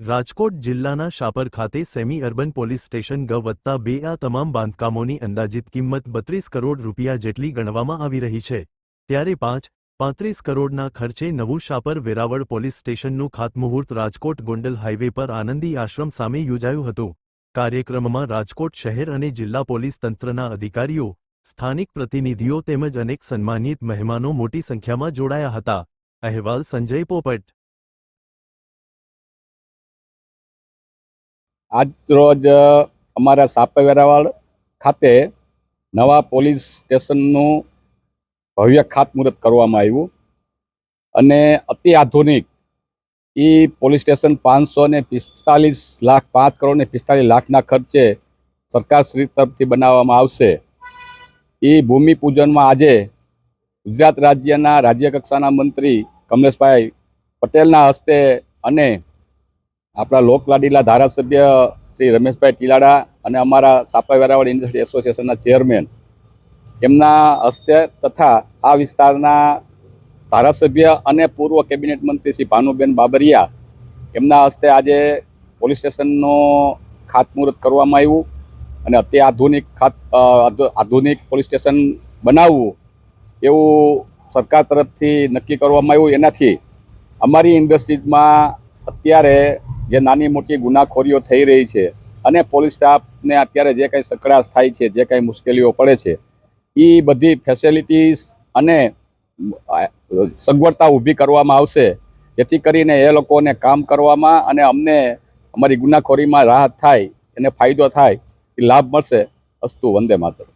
રાજકોટ જિલ્લાના શાપર ખાતે semi urban police station ગ વત્તા બે આ તમામ બાંધકામોની અંદાજિત કિંમત બત્રીસ કરોડ રૂપિયા જેટલી ગણવામાં આવી રહી છે. ત્યારે પાંચ, પાંત્રીસ કરોડના ખર્ચે નવું શાપર વેરાવળ પોલીસ સ્ટેશનનું ખાતમુહૂર્ત રાજકોટ ગોંડલ હાઇવે પર આનંદી આશ્રમ સામે યોજાયું હતું. કાર્યક્રમમાં રાજકોટ શહેર અને જિલ્લા પોલીસ તંત્રના અધિકારીઓ, સ્થાનિક પ્રતિનિધિઓ તેમજ અનેક સન્માનિત મહેમાનો મોટી સંખ્યામાં જોડાયા હતા. અહેવાલ સંજય પોપટ આજ રોજ અમારા સાપે વેરાવળ ખાતે નવા પોલીસ સ્ટેશનનું ભવ્ય ખાતમુહૂર્ત કરવામાં આવ્યું. અને અતિ આધુનિક. એ પોલીસ સ્ટેશન પાંચસો ને પિસ્તાલીસ લાખ, પાંચ કરોડ ને પિસ્તાલીસ લાખના ખર્ચે સરકારશ્રી તરફથી બનાવવામાં આવશે. એ ભૂમિપૂજનમાં આજે ગુજરાત રાજ્યના રાજ્ય કક્ષાના મંત્રી કમલેશભાઈ પટેલના હસ્તે અને આપણા લોકલાડીલા ધારાસભ્ય શ્રી રમેશભાઈ ટીલાડા અને અમારા સાપા વેરાવળ ઇન્ડસ્ટ્રી એસોસિએશનના ચેરમેન એમના હસ્તે તથા આ વિસ્તારના ધારાસભ્ય અને પૂર્વ કેબિનેટ મંત્રી શ્રી ભાનુબેન બાબરિયા એમના હસ્તે આજે પોલીસ સ્ટેશનનો ખાતમુહૂર્ત કરવામાં આવ્યું અને અતિ આધુનિક ખાત આધુનિક પોલીસ સ્ટેશન બનાવવું એવું સરકાર તરફથી નક્કી કરવામાં આવ્યું. એનાથી અમારી ઇન્ડસ્ટ્રીઝમાં અત્યારે જે નાની મોટી ગુનાખોરીઓ થઈ રહી છે અને પોલીસ સ્ટાફને અત્યારે જે કાંઈ સકડાશ થાય છે, જે કાંઈ મુશ્કેલીઓ પડે છે એ બધી ફેસિલિટીઝ અને સગવડતા ઊભી કરવામાં આવશે. જેથી કરીને એ લોકોને કામ કરવામાં અને અમને અમારી ગુનાખોરીમાં રાહત થાય, એને ફાયદો થાય એ લાભ મળશે. અસ્તુ વંદે માતરમ.